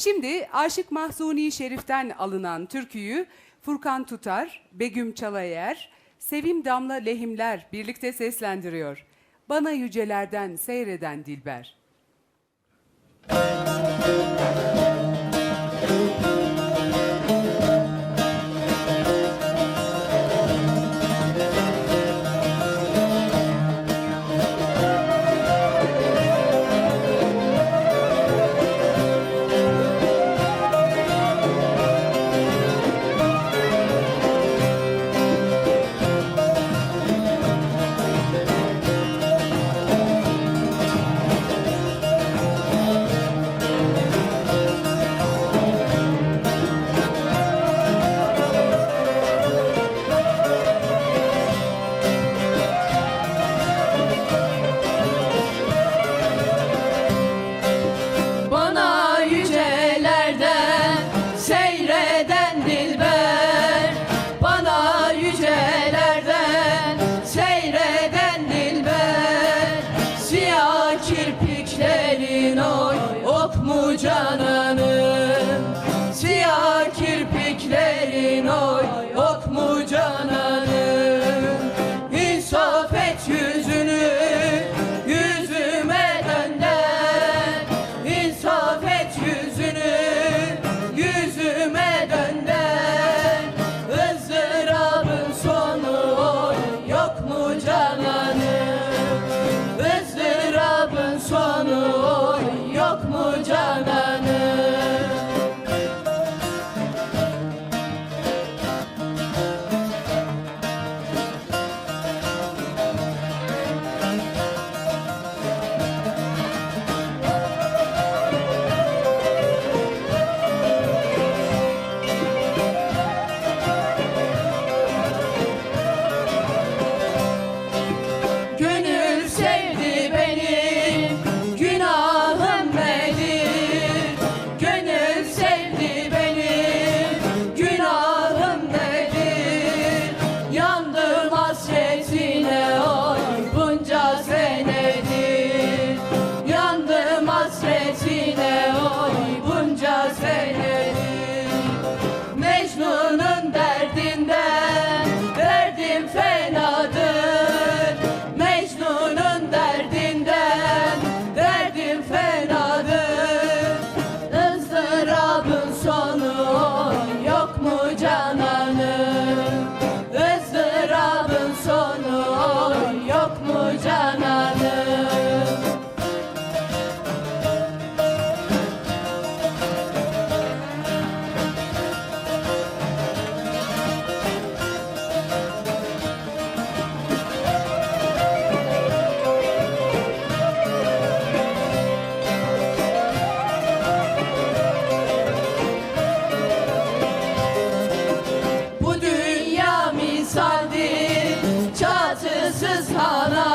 Şimdi Aşık Mahzuni Şerif'ten alınan türküyü Furkan Tutar, Begüm Çalayer, Sevim Damla Lehimler birlikte seslendiriyor. Bana yücelerden seyreden Dilber. Müzik yok mu cananın? İnsaf et yüzünü yüzüme dönden. İnsaf et yüzünü yüzüme dönden. Izdırabın sonu yok mu cananın? Izdırabın sonu Sensiz kalan